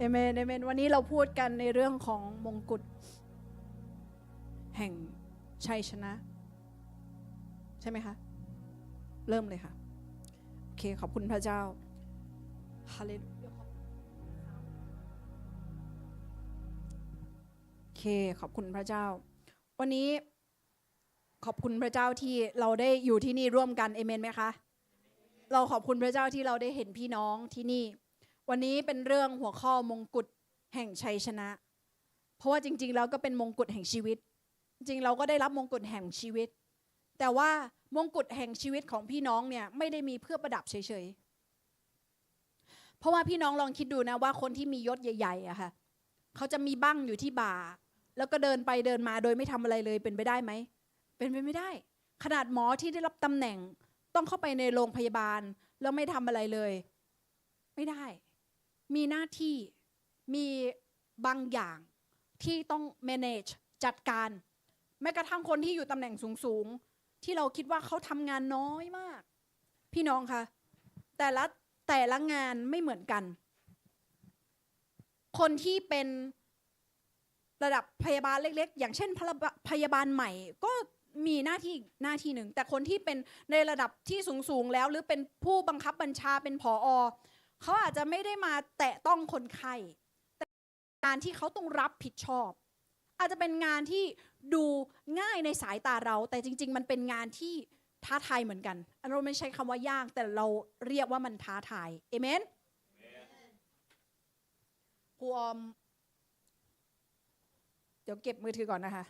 เอเมนเอเมน วันนี้เราพูดกันในเรื่องของมงกุฎแห่งชัยชนะ ใช่ไหมคะ เริ่มเลยค่ะ โอเค ขอบคุณพระเจ้าฮาเลลูยาโอเค ขอบคุณพระเจ้า วันนี้ขอบคุณพระเจ้าที่เราได้อยู่ที่นี่ร่วมกันเอเมนไหมคะ เราขอบคุณพระเจ้าที่เราได้เห็นพี่น้องที่นี่ วันนี้เป็นเรื่องหัวข้อมงกุฎแห่งชัยชนะ เพราะว่าจริง ๆ แล้วก็เป็นมงกุฎแห่งชีวิต จริงเราก็ได้รับมงกุฎแห่งชีวิต แต่ว่ามงกุฎแห่งชีวิตของพี่น้องเนี่ยไม่ได้มีเพื่อประดับเฉยๆ เพราะว่าพี่น้องลองคิดดูนะว่าคนที่มียศใหญ่ๆอะค่ะเขาจะมีบั้งอยู่ที่บ่า แล้วก็เดินไปเดินมาโดยไม่ทำอะไรเลยเป็นไปได้ไหม เป็นไปไม่ได้ ขนาดหมอที่ได้รับตำแหน่งต้องเข้าไปในโรงพยาบาลแล้วไม่ทำอะไรเลย ไม่ได้ มีหน้าที่มีบางอย่างที่ต้อง manage จัดการ แม้กระทั่งคนที่อยู่ตำแหน่งสูงๆ ที่เราคิดว่าเขาทำงานน้อยมาก พี่น้องคะแต่ละแต่ละงานไม่เหมือนกัน คนที่เป็นระดับพยาบาลเล็ก ๆ อย่างเช่นพยาบาพยาบาลใหม่ก็มีหน้าที่หน้าที่หนึ่ง แต่คนที่เป็นในระดับที่สูงๆแล้ว หรือเป็นผู้บังคับบัญชาเป็นผออ เขาอาจจะไม่ได้มาแตะต้องคนไข้แต่งานที่เขาต้องรับผิดชอบ อาจจะเป็นงานที่ดูง่ายในสายตาเรา แต่จริง ๆ มันเป็นงานที่ท้าทายเหมือนกันอันเราไม่ใช้คำว่ายาก แต่เราเรียกว่ามันท้าทายเอเมนครูออม เดี๋ยวเก็บมือถือก่อนนะคะ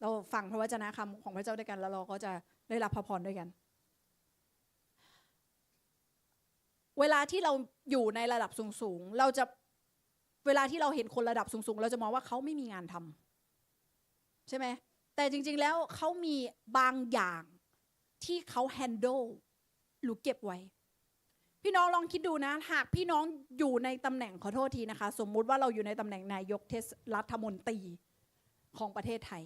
เราฟังพระวจนะคำของพระเจ้าด้วยกัน แล้วเราก็จะได้รับพระพรด้วยกัน เวลาที่เราอยู่ในระดับสูงๆ เราจะเวลาที่เราเห็นคนระดับสูงๆ เราจะมองว่าเขาไม่มีงานทำใช่ไหม แต่จริงๆแล้วเขามีบางอย่างที่เขา handle หรือเก็บไว้ พี่น้องลองคิดดูนะ หากพี่น้องอยู่ในตำแหน่งขอโทษทีนะคะ สมมุติว่าเราอยู่ในตำแหน่งนายกเทศรัฐมนตรีของประเทศไทย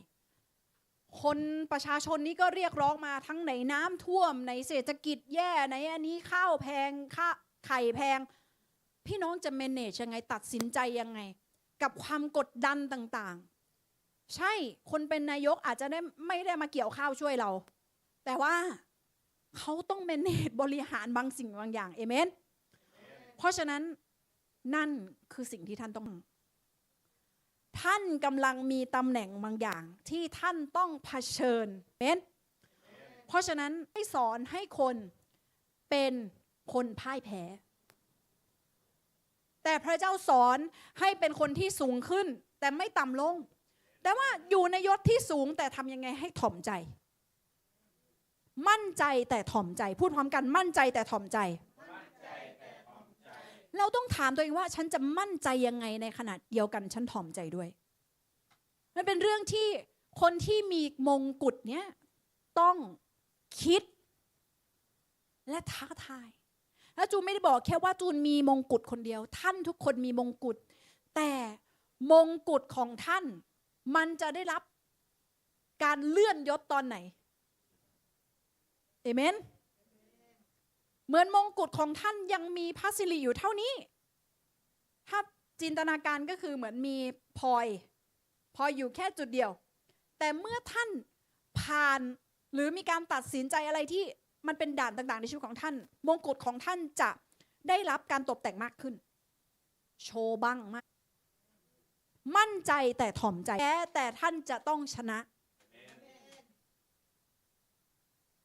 คนประชาชนนี้ก็เรียกร้องมาทั้งไหนน้ำท่วมในเศรษฐกิจแย่ในอันนี้ข้าวแพงค่าไข่แพง พี่น้องจะ manage ยังไงตัดสินใจยังไง กับความกดดันต่างๆ ใช่คนเป็นนายกอาจจะได้ไม่ได้มาเกี่ยวข้าวช่วยเรา แต่ว่าเขาต้อง manage บริหารบางสิ่งบางอย่างเอเมนเพราะฉะนั้นนั่นคือสิ่งที่ท่านต้อง ท่านกำลังมีตำแหน่งบางอย่างที่ท่านต้องเผชิญเมนเพราะฉะนั้นให้สอนให้คนเป็นคนพ่ายแพ้ แต่พระเจ้าสอนให้เป็นคนที่สูงขึ้น แต่ไม่ต่ำลง แต่ว่าอยู่ในยศที่สูงแต่ทำยังไงให้ถ่อมใจ มั่นใจแต่ถ่อมใจ พูดพร้อมกันมั่นใจแต่ถ่อมใจ เราต้องถามตัวเองว่าฉันจะมั่นใจยังไงในขณะเดียวกันฉันถ่อมใจด้วย มันเป็นเรื่องที่คนที่มีมงกุฎเนี้ยต้องคิด และท้าทาย แล้วจูนไม่ได้บอกแค่ว่าจูนมีมงกุฎคนเดียว ท่านทุกคนมีมงกุฎแต่มงกุฎของท่าน มันจะได้รับการเลื่อนยศตอนไหนเอเมน เหมือนมงกุฎของท่านยังมีพระสิริอยู่เท่านี้ ถ้าจินตนาการก็คือเหมือนมีพลอยพลอยอยู่แค่จุดเดียว แต่เมื่อท่านผ่านหรือมีการตัดสินใจอะไรที่มันเป็นด่านต่างๆ ในชีวิตของท่าน มงกุฎของท่านจะได้รับการตกแต่งมากขึ้น โชว์บ้างมาก มั่นใจแต่ถ่อมใจแพ้แต่ท่านจะต้องชนะ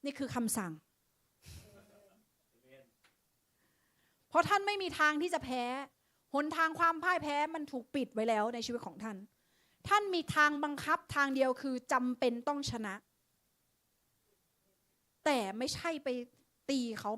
นี่คือคำสั่ง เพราะท่านไม่มีทางที่จะแพ้หนทางความพ่ายแพ้มันถูกปิดไว้แล้วในชีวิตของท่าน ท่านมีทางบังคับทางเดียวคือจำเป็นต้องชนะ แต่ไม่ใช่ไปตีเขาไป